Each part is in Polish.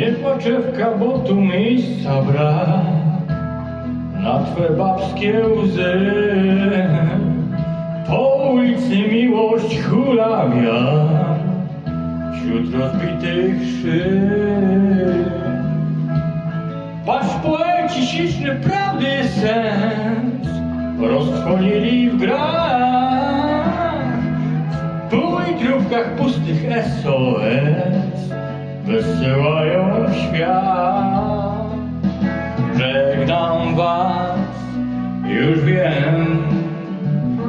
Nie płaczewka, bo tu miejsca brak. Na twe babskie łzy. Po ulicy miłość hulawia wśród rozbitych szyb. Patrz poeci śliczny prawdy sens. Roztworili w grach. W półlitrówkach pustych SOS wysyłają świat żegnam was już wiem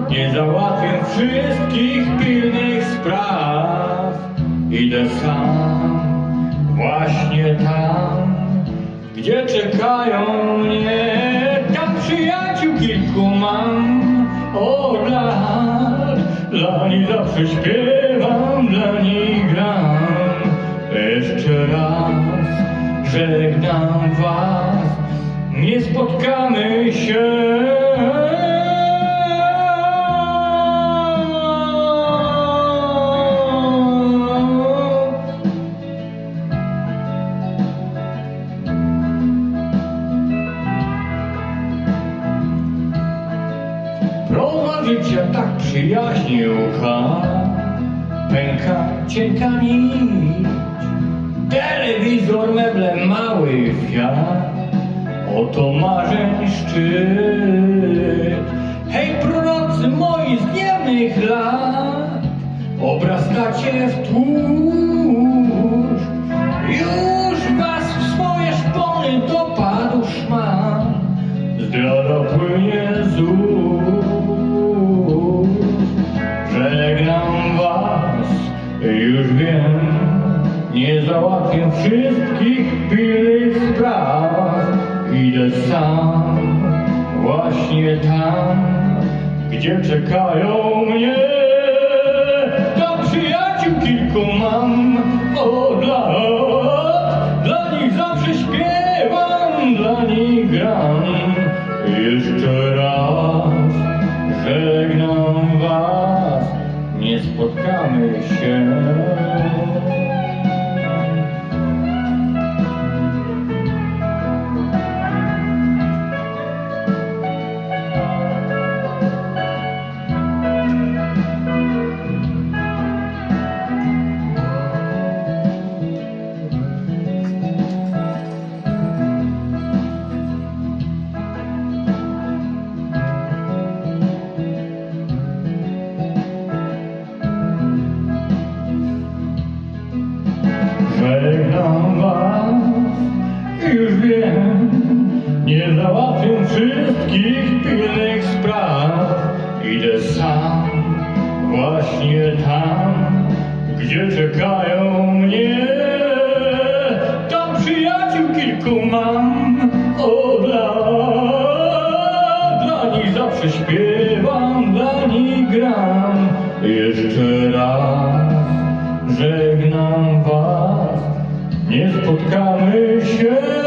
nie załatwię wszystkich pilnych spraw idę sam właśnie tam gdzie czekają mnie. Tam przyjaciół kilku mam od lat. Dla nich zawsze śpiewam, dla nich. Jeszcze raz żegnam was, nie spotkamy się. Proza życia tak przyjaźnie ucha, pęka cienka nić. Telewizor, meble, mały fiat, oto marzeń szczyt. Hej prorocy moi z niemnych lat, obrastacie w tłuszcz. Już was w swoje szpony dopadł szman, zdrada płynie z ust. Żegnam was, już wiem, nie załatwię wszystkich pilnych spraw. Idę sam, właśnie tam, gdzie czekają mnie. wszystkich pilnych spraw. Idę sam, właśnie tam, gdzie czekają mnie. Tam przyjaciół kilku mam od lat. Dla nich zawsze śpiewam, dla nich gram. Jeszcze raz żegnam was, nie spotkamy się.